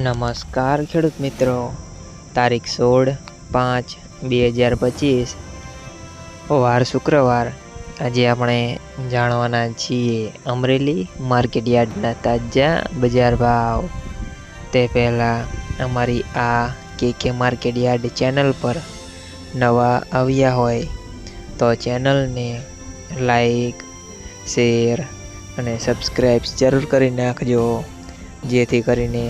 નમસ્કાર ખેડૂત મિત્રો. તારીખ સોળ પાંચ બે હજાર પચીસ. વાર શુક્રવાર. આજે આપણે જાણવાના છીએ અમરેલી માર્કેટ યાર્ડના તાજા બજાર ભાવ. તે પહેલાં અમારી આ કે કે માર્કેટ યાર્ડ ચેનલ પર નવા આવ્યા હોય તો ચેનલને લાઈક, શેર અને સબસ્ક્રાઈબ જરૂર કરી નાખજો. જેથી કરીને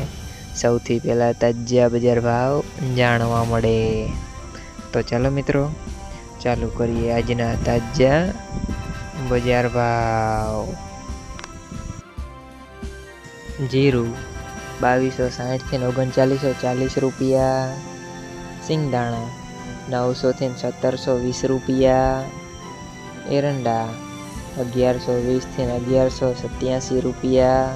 સૌથી પહેલાં તાજા બજાર ભાવ જાણવા મળે. તો ચાલો મિત્રો, ચાલુ કરીએ આજના તાજા બજાર ભાવ. જીરું બાવીસો સાઠથી ઓગણચાલીસો ચાલીસ રૂપિયા. સિંગદાણા નવસોથી સત્તરસો વીસ રૂપિયા. એરંડા અગિયારસો વીસથી અગિયારસો સત્યાસી રૂપિયા.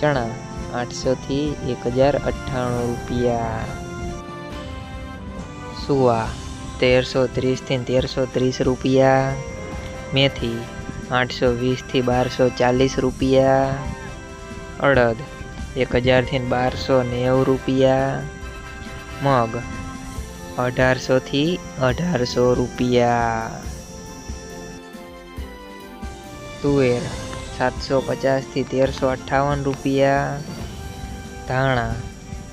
ચણા આઠસોથી એક હજાર અઠ્ઠાણું રૂપિયા. સુવા, તેરસો ત્રીસથી તેરસો ત્રીસ રૂપિયા. મેથી, આઠસો વીસથી બારસો ચાલીસ રૂપિયા. અડદ એક હજારથી બારસો નેવું રૂપિયા. મગ, અઢારસોથી અઢારસો રૂપિયા. તુવેર, સાતસો પચાસથી તેરસો અઠ્ઠાવન રૂપિયા. ધાણા,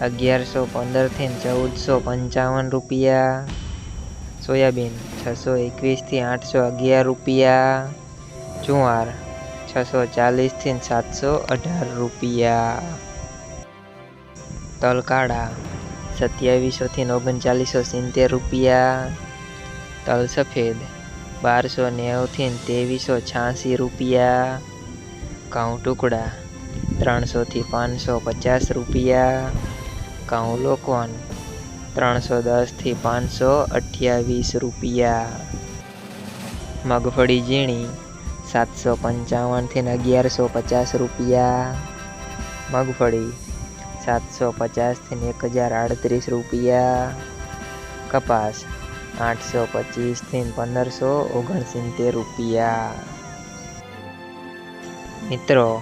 અગિયારસો પંદરથી ચૌદસો પંચાવન રૂપિયા. સોયાબીન, છસો એકવીસથી આઠસો અગિયાર રૂપિયા. જુવાર, છસો ચાલીસથી સાતસો અઢાર રૂપિયા. તલકાડા સત્યાવીસોથી ઓગણચાલીસો સિત્તેર રૂપિયા. તલ સફેદ બારસો નેવુંથી ત્રેવીસો છ્યાસી રૂપિયા. ઘઉં ટુકડા ત્રણસોથી પાંચસો પચાસ રૂપિયા. ઘઉં લોકવન, ત્રણસો દસથી પાંચસો અઠ્યાવીસ રૂપિયા. મગફળી ઝીણી, સાતસો પંચાવનથી અગિયારસો પચાસ રૂપિયા. મગફળી, સાતસો પચાસથી એક હજાર આડત્રીસ રૂપિયા. કપાસ, આઠસો પચીસથી પંદરસો ઓગણસિત્તેર રૂપિયા. મિત્રો